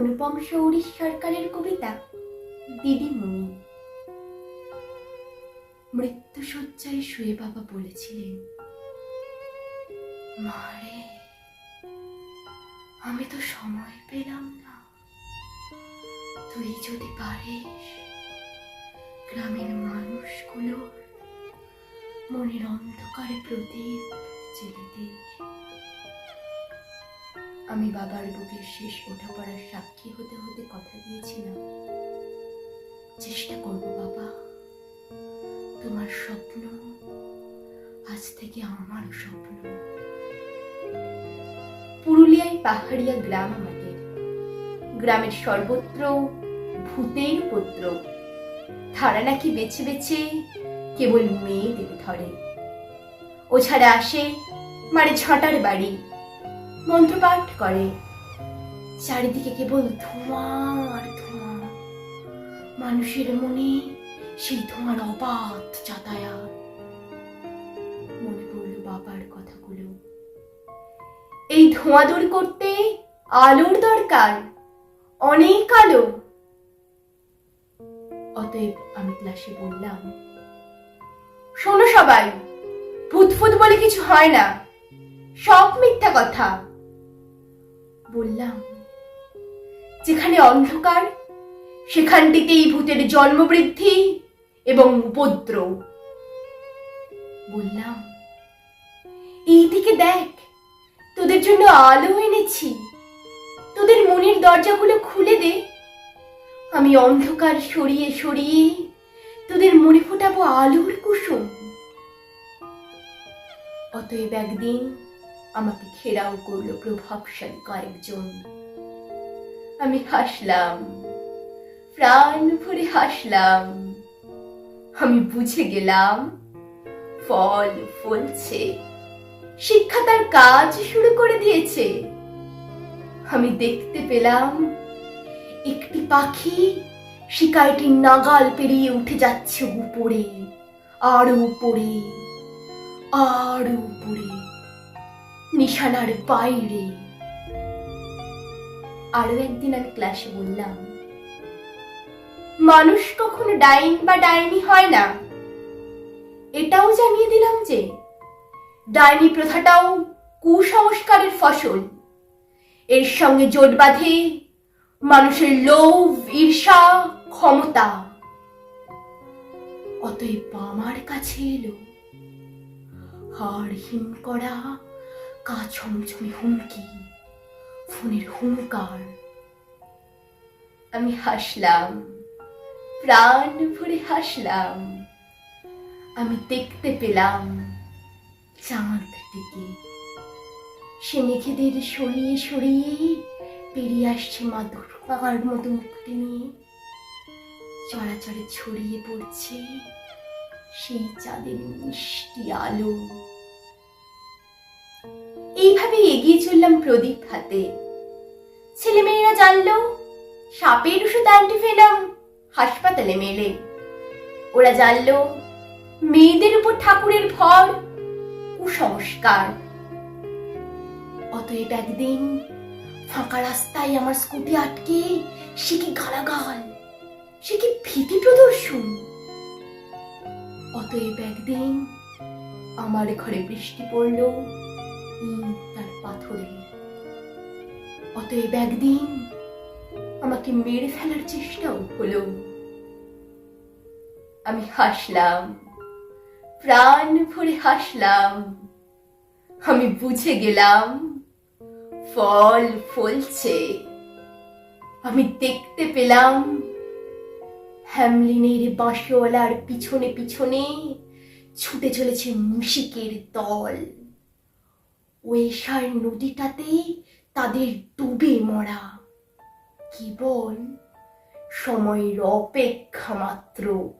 অনুপম সৌরী সরকারের কবিতা দিদিমণি মৃত্যুসজ্জায় শুয়ে বাবা বলেছিলেন মারে আমি তো সময় পেলাম না। তুই যদি পারিস, গ্রামের মানুষগুলোর মনের অন্ধকারে প্রদীপ জেলে দিস। আমি বাবার বুকের শেষ ওঠা পড়ার সাক্ষী হতে হতে কথা দিয়েছিলাম। চেষ্টা করব বাবা। তোমার স্বপ্ন আজ থেকে আমারও স্বপ্ন। পুরুলিয়ায় পাহাড়িয়া গ্রাম আমাদের। গ্রামের সর্বত্র ভূতের পুত্র। তারা নাকি বেছে বেছে কেবল মেয়েদের ধরে। ও ছাড়া আসে মারে ছটার বাড়ি। মন্ত্রপাঠ করে। চারিদিকে কেবল ধোঁয়া আর ধোঁয়া। মানুষের মনে সেই ধোঁয়ার অবাধ যাতায়াত। মনে পড়ল বাবার কথাগুলো। এই ধোঁয়া দূর করতে আলোর দরকার, অনেক আলো। অতএব আমি ক্লাসে বললাম, শোনো সবাই, ভূতফুত বলে কিছু হয় না। সব মিথ্যা কথা। বললাম, যেখানে অন্ধকার, সেখানটিতেই ভূতের জন্মবৃদ্ধি এবং উপদ্রব। বললাম এই দিকে দেখ, তোদের জন্য আলো এনেছি। তোদের মনের দরজাগুলো খুলে দে। আমি অন্ধকার সরিয়ে সরিয়ে তোদের মনে ফোটাবো আলোর কুসুম। অতএব একদিন আমাকে ঘেরাও করল প্রভাবশালী কয়েকজন। আমি হাসলাম। প্রাণ ভরে হাসলাম। আমি বুঝে গেলাম, ফল ফলছে। শিক্ষা তার কাজ শুরু করে দিয়েছে। আমি দেখতে পেলাম, একটি পাখি শিকারটির নাগাল পেরিয়ে উঠে যাচ্ছে উপরে, আরও উপরে আরও উপরে। নিশানার বাইরে আরও একদিন আমি ক্লাসে বললাম মানুষ কখনো ডাইন বা ডাইনি হয় না এটাও জানিয়ে দিলাম যে ডাইনি প্রথাটাও কুসংস্কারের ফসল এর সঙ্গে জোট বাঁধে মানুষের লোভ ঈর্ষা ক্ষমতা অতএব আমার কাছে এলো হাড় হিম করা কা ছমছমে হুমকি, ফোনের আমি হাসলাম, প্রাণ ভরে হাসলাম। আমি দেখতে পেলাম সে মেঘেদের সরিয়ে সরিয়ে পেরিয়ে আসছে মা দুর্গার মতো মুক্তি নিয়ে। চড়াচড়ে ছড়িয়ে পড়ছে সেই চাঁদের মিষ্টি আলো। এইভাবে এগিয়ে চললাম প্রদীপ হাতে। ছেলেমেয়েরা জানলো, সাপের ওষুধ অ্যান্টিভেনাম হাসপাতালে মেলে। ওরা জানলো, মেয়েদের উপর ঠাকুরের ভর কুসংস্কার। অতএব একদিন ফাঁকা রাস্তায় আমার স্কুটি আটকে সে কি গালাগাল, সে কি ভীতি প্রদর্শন? অতএব একদিন আমার ঘরে বৃষ্টি পড়ল ইট পাথরে। অতএব একদিন আমাকে মেরে ফেলার চেষ্টাও হলো। আমি হাসলাম, প্রাণ ভরে হাসলাম। আমি বুঝে গেলাম, ফল ফলছে। আমি দেখতে পেলাম, হ্যামলিনের বাঁশওয়ালার পিছনে পিছনে ছুটে চলেছে মুশিকের দল। ওয়েশার নদীটাতেই তাদের ডুবে মরা। কেবল সময়ের অপেক্ষা মাত্র।